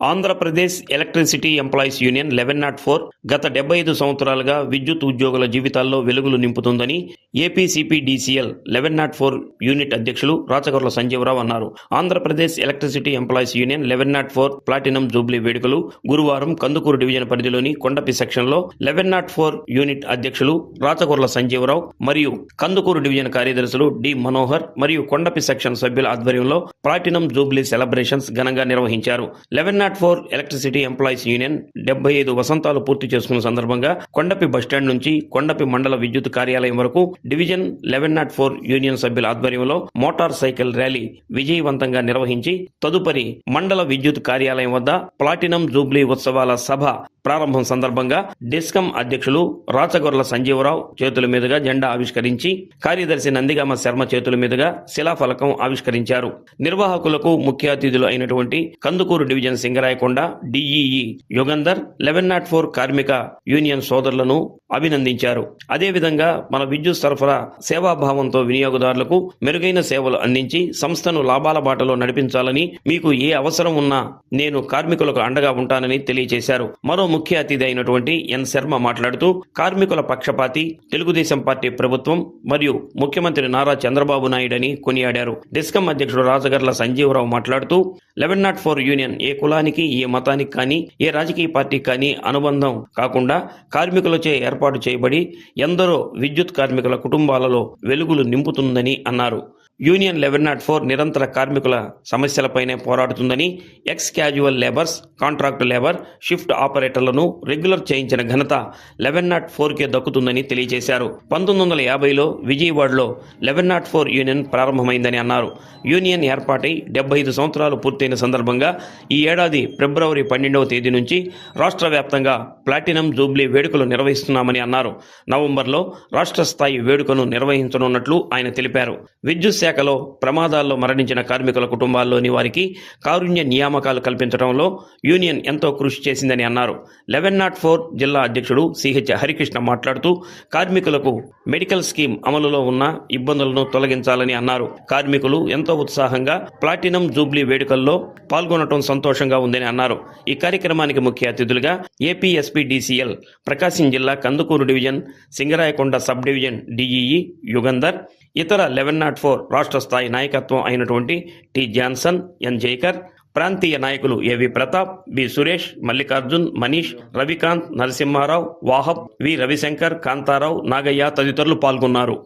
Andhra Pradesh electricity employees union eleven nought four గత డెబ్బై ఐదు సంవత్సరాలుగా విద్యుత్ ఉద్యోగుల జీవితాల్లో వెలుగులు నింపుతుందని APCPDCL eleven nought four unit అధ్యక్షులు రాచగొర్ల సంజీవరావు అన్నారు. Andhra Pradesh electricity employees union eleven nought four platinum jubilee వేడుకలు గురువారం కందుకూరు డివిజన్ పరిధిలోని కొండపి సెక్షన్లో లెవెన్ నాట్ ఫోర్ యూనిట్ అధ్యక్షులు రాచగొర్ల సంజీవరావు మరియు కందుకూరు డివిజన్ కార్యదర్శులు డి మనోహర్ మరియు కొండపి సెక్షన్ సభ్యుల ఆధ్వర్యంలో ప్లాటినం జూబ్లీ సెలబ్రేషన్స్ ఘనంగా నిర్వహించారు. Eleven nought four electricity employees union డెబ్బై ఐదు వసంతాలు పూర్తి చేసుకున్న సందర్భంగా కొండపి బస్టాండ్ నుంచి కొండపి మండల విద్యుత్ కార్యాలయం వరకు division eleven nought four union సభ్యుల ఆధ్వర్యంలో మోటార్ సైకిల్ ర్యాలీ విజయవంతంగా నిర్వహించి తదుపరి మండల విద్యుత్ కార్యాలయం వద్ద ప్లాటినం జూబ్లీ ఉత్సవాల సభ ప్రారంభం సందర్భంగా డిస్కం అధ్యక్షులు రాచగొర్ల సంజీవరావు చేతుల మీదుగా జెండా ఆవిష్కరించి కార్యదర్శి నందిగామ శర్మ చేతుల మీదుగా శిలాఫలకం ఆవిష్కరించారు. నిర్వాహకులకు ముఖ్య అతిథులు అయినటువంటి Kandukur division Singarayakonda DEE Yugandhar eleven nought four కార్మిక యూనియన్ సోదరులను అభినందించారు. అదేవిధంగా మన విద్యుత్ సరఫరా సేవాభావంతో వినియోగదారులకు మెరుగైన సేవలు అందించి సంస్థను లాభాల బాటలో నడిపించాలని మీకు ఏ అవసరం ఉన్నా నేను కార్మికులకు అండగా ఉంటానని తెలియజేశారు. మరో ముఖ్య అతిథి అయినటువంటి ఎన్ శర్మ మాట్లాడుతూ కార్మికుల పక్షపాతి తెలుగుదేశం పార్టీ ప్రభుత్వం మరియు ముఖ్యమంత్రి నారా చంద్రబాబు నాయుడని కొనియాడారు. డిస్కం అధ్యక్షుడు రాజగర్ల సంజీవరావు మాట్లాడుతూ లెవెన్ నాట్ ఫోర్ యూనియన్ ఏ కులానికి ఏ మతానికి కానీ ఏ రాజకీయ పార్టీకి కానీ అనుబంధం కాకుండా కార్మికులచే ఏర్పాటు చేయబడి ఎందరో విద్యుత్ కార్మికుల కుటుంబాలలో వెలుగులు నింపుతుందని అన్నారు. యూనియన్ లెవెన్ నాట్ ఫోర్ నిరంతర కార్మికుల సమస్యలపైనే పోరాడుతుందని ex casual labours contract labour shift ఆపరేటర్లను రెగ్యులర్ చేయించిన ఘనత లెవెన్ నాట్ ఫోర్కే దక్కుతుందని తెలియజేశారు. పంతొమ్మిది వందల యాభైలో విజయవాడలో లెవెన్ నాట్ ఫోర్ యూనియన్ ప్రారంభమైందని అన్నారు. యూనియన్ ఏర్పాటై డెబ్బై ఐదు సంవత్సరాలు పూర్తయిన సందర్భంగా ఈ ఏడాది ఫిబ్రవరి పన్నెండవ తేదీ నుంచి రాష్ట్ర వ్యాప్తంగా ప్లాటినం జూబ్లీ వేడుకలు నిర్వహిస్తున్నామని అన్నారు. నవంబర్లో రాష్ట్ర స్థాయి వేడుకను నిర్వహించనున్నట్లు ఆయన తెలిపారు. విద్యుత్ శాఖలో ప్రమాదాల్లో మరణించిన కార్మికుల కుటుంబాల్లోని వారికి కారుణ్య నియామకాలు కల్పించడంలో యూనియన్ ఎంతో కృషి చేసిందని అన్నారు. లెవెన్ నాట్ ఫోర్ జిల్లా అధ్యక్షుడు సిహెచ్ హరికృష్ణ మాట్లాడుతూ కార్మికులకు మెడికల్ స్కీమ్ అమలులో ఉన్న ఇబ్బందులను తొలగించాలని అన్నారు. కార్మికులు ఎంతో ఉత్సాహంగా ప్లాటినం జూబ్లీ వేడుకల్లో పాల్గొనడం సంతోషంగా ఉందని అన్నారు. ఈ కార్యక్రమానికి ముఖ్య అతిథులుగా ఏపీఎస్పీడీసీఎల్ ప్రకాశం జిల్లా Kandukur division Singarayakonda sub division DEE Yugandhar ఇతర లెవెన్ నాట్ ఫోర్ రాష్ట్ర స్థాయి నాయకత్వం అయినటువంటి టి జాన్సన్ ఎన్ జైకర్ ప్రాంతీయ నాయకులు AV Pratap B Suresh Mallikarjun Manish Ravikanth Narasimharao Vahab V Ravishankar Kantharao Nagaiah తదితరులు పాల్గొన్నారు.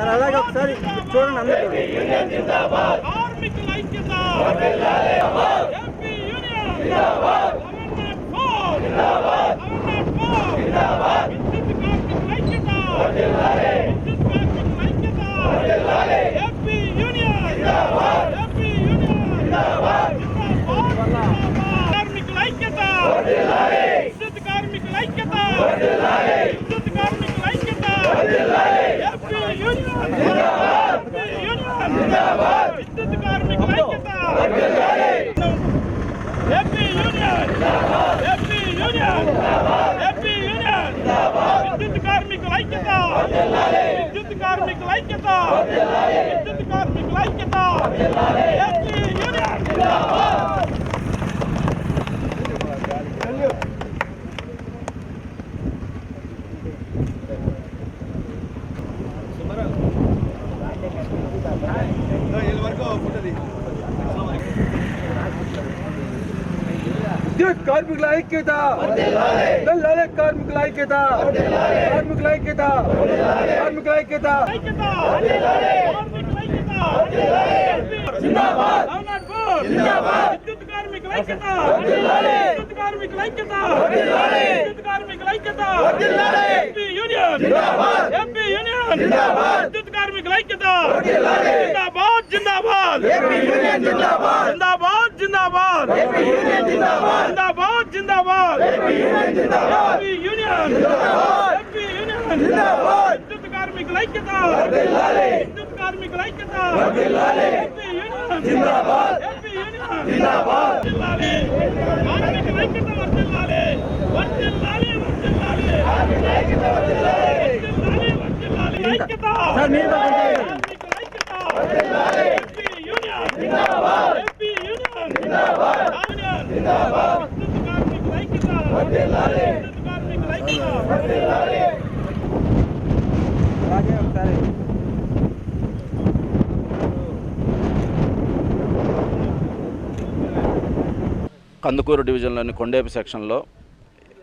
మరి అలాగే ఒకసారి చూడండి అందరూ కార్మికుల ఐక్యత ఎంపీ కార్మికుల ఐక్యత! విద్యుత్ కార్మికుల ఐక్యత! ఎంపీ యూనియన్ ఎంపీ యూనియన్ కార్మికుల విద్యుత్ కార్మికుల ఐక్యత యూనియన్ విద్యుత్ కార్మికుల ఐక్యత విద్యుత్ కార్మికుల ఐక్యత విద్యుత్ కార్మికుల ఐక్యత యూనియన్ కార్మికుల ఐక్యత దళాల కార్మికుల ఐక్యత కార్మికుల ఐక్యత కార్మికుల ఐక్యత జిందాబాద్ జిందాబాద్ ఐక్యత! విద్యుత్ కార్మికుల ఐక్యత! విద్యుత్ కార్మికుల ఐక్యత! MP union! MP union! విద్యుత్ కార్మికుల ఐక్యత! జిందాబాద్! జిందాబాద్! జిందాబాద్! జిందాబాద్! జిందాబాద్! జిందాబాద్! MP union MP union! విద్యుత్ కార్మికుల ఐక్యత! విద్యుత్ కార్మికుల ఐక్యత! MP union! జిందాబాద్! ఎంపీ సార్ మీరు కొంచెం కార్మికుల ఐక్యత వర్ధిల్లాలి ఎంపీ యూనియన్ జిందాబాద్ ఎంపీ యూనియన్ జిందాబాద్ యూనియన్ జిందాబాద్ విద్యుత్ కార్మికుల ఐక్యత వర్ధిల్లాలి విద్యుత్ కార్మికుల ఐక్యత వర్ధిల్లాలి అలాగే ఒకసారి కందుకూరు డివిజన్లోని కొండేపు సెక్షన్లో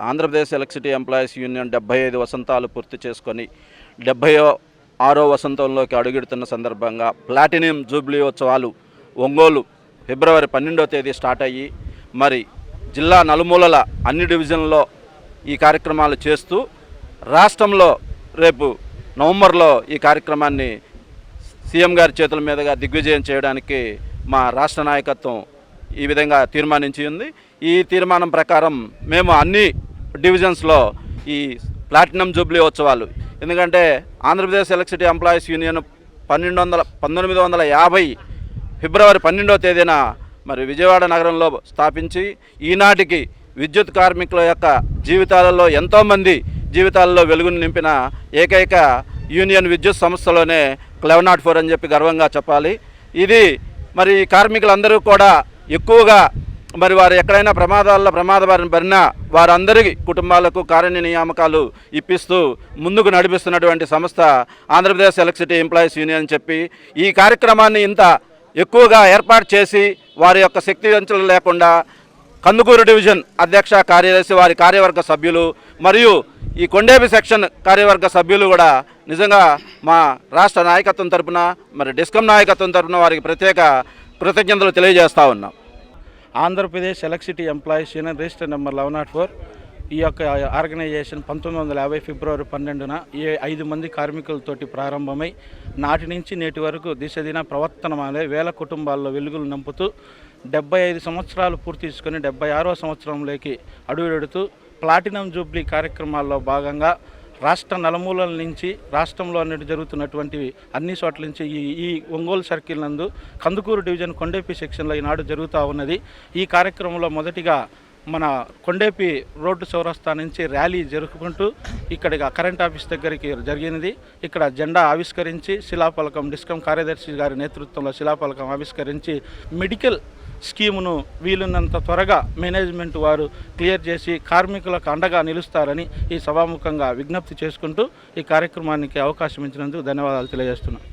ఆంధ్రప్రదేశ్ ఎలక్ట్రిసిటీ ఎంప్లాయీస్ యూనియన్ డెబ్బై ఐదు వసంతాలు పూర్తి చేసుకొని డెబ్బై ఆరో వసంతంలోకి అడుగెడుతున్న సందర్భంగా ప్లాటినియం జూబ్లీ ఉత్సవాలు ఒంగోలు ఫిబ్రవరి పన్నెండో తేదీ స్టార్ట్ అయ్యి మరి జిల్లా నలుమూలల అన్ని డివిజన్లో ఈ కార్యక్రమాలు చేస్తూ రాష్ట్రంలో రేపు నవంబర్లో ఈ కార్యక్రమాన్ని సీఎం గారి చేతుల మీదుగా దిగ్విజయం చేయడానికి మా రాష్ట్ర నాయకత్వం ఈ విధంగా తీర్మానించి ఉంది. ఈ తీర్మానం ప్రకారం మేము అన్ని డివిజన్స్లో ఈ ప్లాటినం జూబ్లీ ఉత్సవాలు. ఎందుకంటే ఆంధ్రప్రదేశ్ ఎలక్ట్రిసిటీ ఎంప్లాయీస్ యూనియన్ పన్నెండు వందల పంతొమ్మిది వందల యాభై ఫిబ్రవరి పన్నెండవ తేదీన మరి విజయవాడ నగరంలో స్థాపించి ఈనాటికి విద్యుత్ కార్మికుల యొక్క జీవితాలలో ఎంతోమంది జీవితాల్లో వెలుగును నింపిన ఏకైక యూనియన్ విద్యుత్ సంస్థలోనే క్లెవ్ నాట్ ఫోర్ అని చెప్పి గర్వంగా చెప్పాలి. ఇది మరి కార్మికులందరూ కూడా ఎక్కువగా మరి వారు ఎక్కడైనా ప్రమాదాల్లో ప్రమాద బారిన పడినా వారందరి కుటుంబాలకు కార్య నియామకాలు ఇప్పిస్తూ ముందుకు నడిపిస్తున్నటువంటి సంస్థ ఆంధ్రప్రదేశ్ ఎలక్ట్రిసిటీ ఎంప్లాయీస్ యూనియన్ అని చెప్పి ఈ కార్యక్రమాన్ని ఇంత ఎక్కువగా ఏర్పాటు చేసి వారి యొక్క శక్తి వంచలు లేకుండా కందుకూరు డివిజన్ అధ్యక్ష కార్యదర్శి వారి కార్యవర్గ సభ్యులు మరియు ఈ కొండేపి సెక్షన్ కార్యవర్గ సభ్యులు కూడా నిజంగా మా రాష్ట్ర నాయకత్వం తరపున మరి డిస్కమ్ నాయకత్వం తరపున వారికి ప్రత్యేక కృతజ్ఞతలు తెలియజేస్తా ఉన్నాం. Andhra Pradesh electricity employees union register number eleven nought four ఈ యొక్క ఆర్గనైజేషన్ పంతొమ్మిది వందల యాభై ఫిబ్రవరి పన్నెండున ఈ ఐదు మంది కార్మికులతోటి ప్రారంభమై నాటి నుంచి నేటి వరకు దిశదిన ప్రవర్తనమాలే వేల కుటుంబాల్లో వెలుగులు నింపుతూ డెబ్బై ఐదు సంవత్సరాలు పూర్తి చేసుకుని డెబ్బై ఆరో సంవత్సరంలోకి అడుగుపెడుతూ ప్లాటినం జూబ్లీ కార్యక్రమాల్లో భాగంగా రాష్ట్ర నలుమూలల నుంచి రాష్ట్రంలో అన్నిటి జరుగుతున్నటువంటి అన్ని చోట్ల నుంచి ఈ ఈ ఒంగోలు సర్కిల్ నందు కందుకూరు డివిజన్ కొండేపి సెక్షన్లో ఈనాడు జరుగుతూ ఉన్నది. ఈ కార్యక్రమంలో మొదటిగా మన కొండేపి రోడ్డు చౌరస్తా నుంచి ర్యాలీ జరుపుకుంటూ ఇక్కడ కరెంట్ ఆఫీస్ దగ్గరికి జరిగినది. ఇక్కడ జెండా ఆవిష్కరించి శిలాఫలకం డిస్కమ్ కార్యదర్శి గారి నేతృత్వంలో శిలాఫలకం ఆవిష్కరించి మెడికల్ స్కీమును వీలున్నంత త్వరగా మేనేజ్మెంట్ వారు క్లియర్ చేసి కార్మికులకు అండగా నిలుస్తారని ఈ సభాముఖంగా విజ్ఞప్తి చేసుకుంటూ ఈ కార్యక్రమానికి అవకాశం ఇచ్చినందుకు ధన్యవాదాలు తెలియజేస్తున్నాను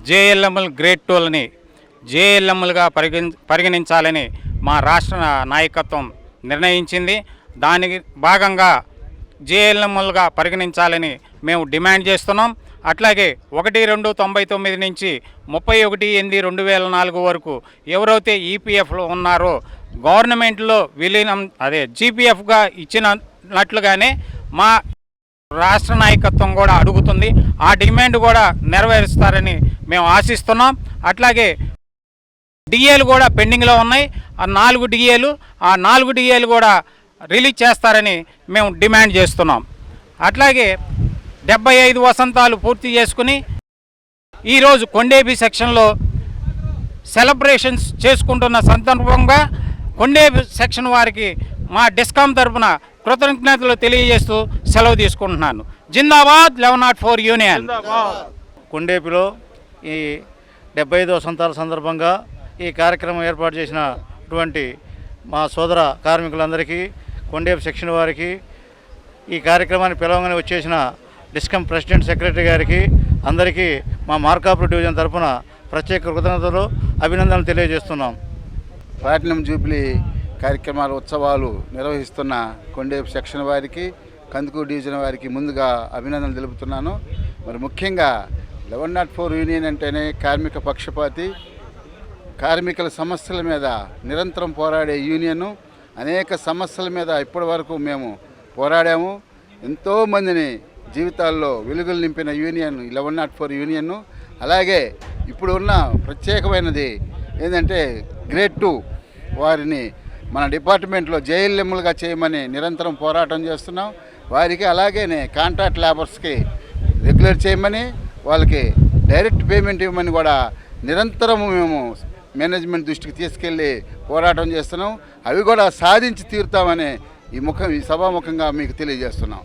జేఎల్ఎంఎల్ గ్రేడ్ టూల్ని జేఎల్ఎంఎల్గా పరిగణ పరిగణించాలని మా రాష్ట్ర నాయకత్వం నిర్ణయించింది. దానికి భాగంగా జేఎల్ఎంఎల్గా పరిగణించాలని మేము డిమాండ్ చేస్తున్నాం. అట్లాగే ఒకటి రెండు తొంభై తొమ్మిది నుంచి ముప్పై ఒకటి ఎనిమిది రెండు వేల నాలుగు వరకు ఎవరైతే ఈపీఎఫ్లో ఉన్నారో గవర్నమెంట్లో విలీనం అదే జీపీఎఫ్గా ఇచ్చినట్లుగానే మా రాష్ట్ర నాయకత్వం కూడా అడుగుతుంది. ఆ డిమాండ్ కూడా నెరవేరుస్తారని మేము ఆశిస్తున్నాం. అట్లాగే డిఏలు కూడా పెండింగ్లో ఉన్నాయి. ఆ నాలుగు డిఏలు ఆ నాలుగు డిఏలు కూడా రిలీజ్ చేస్తారని మేము డిమాండ్ చేస్తున్నాం. అట్లాగే డెబ్బై ఐదు వసంతాలు పూర్తి చేసుకుని ఈరోజు కొండేపి సెక్షన్లో సెలబ్రేషన్స్ చేసుకుంటున్న సందర్భంగా కొండేపి సెక్షన్ వారికి మా డిస్కామ్ తరఫున కృతజ్ఞతలు తెలియజేస్తూ సెలవు తీసుకుంటున్నాను. జిందాబాద్ లెవెన్ నాట్ ఫోర్ యూనియన్. కొండేపిలో ఈ డెబ్బై ఐదు వసంతాల సందర్భంగా ఈ కార్యక్రమం ఏర్పాటు చేసినటువంటి మా సోదర కార్మికులందరికీ కొండేపు సెక్షన్ వారికి ఈ కార్యక్రమాన్ని పిలవగానే వచ్చేసిన డిస్కమ్ ప్రెసిడెంట్ సెక్రటరీ గారికి అందరికీ మా మార్కాపురం డివిజన్ తరఫున ప్రత్యేక కృతజ్ఞతలు అభినందనలు తెలియజేస్తున్నాం. ప్లాటినం జూబ్లీ కార్యక్రమాల ఉత్సవాలు నిర్వహిస్తున్న కొండేపు సెక్షన్ వారికి కందుకూరు డివిజన్ వారికి ముందుగా అభినందనలు తెలుపుతున్నాను. మరి ముఖ్యంగా లెవెన్ నాట్ ఫోర్ యూనియన్ అంటేనే కార్మిక పక్షపాతి కార్మికుల సమస్యల మీద నిరంతరం పోరాడే యూనియన్ అనేక సమస్యల మీద ఇప్పటి వరకు మేము పోరాడాము. ఎంతోమందిని జీవితాల్లో వెలుగులు నింపిన union eleven nought four union అలాగే ఇప్పుడు ఉన్న ప్రత్యేకమైనది ఏంటంటే గ్రేడ్ టూ వారిని మన డిపార్ట్మెంట్లో జైఎల్ఎంలుగా చేయమని నిరంతరం పోరాటం చేస్తున్నాం. వారికి అలాగేనే కాంట్రాక్ట్ లేబర్స్కి రెగ్యులర్ చేయమని వాళ్ళకి డైరెక్ట్ పేమెంట్ ఇవ్వమని కూడా నిరంతరం మేము మేనేజ్మెంట్ దృష్టికి తీసుకెళ్ళి పోరాటం చేస్తున్నాం. అవి కూడా సాధించి తీరుతామని ఈ ముఖం ఈ సభాముఖంగా మీకు తెలియజేస్తున్నాం.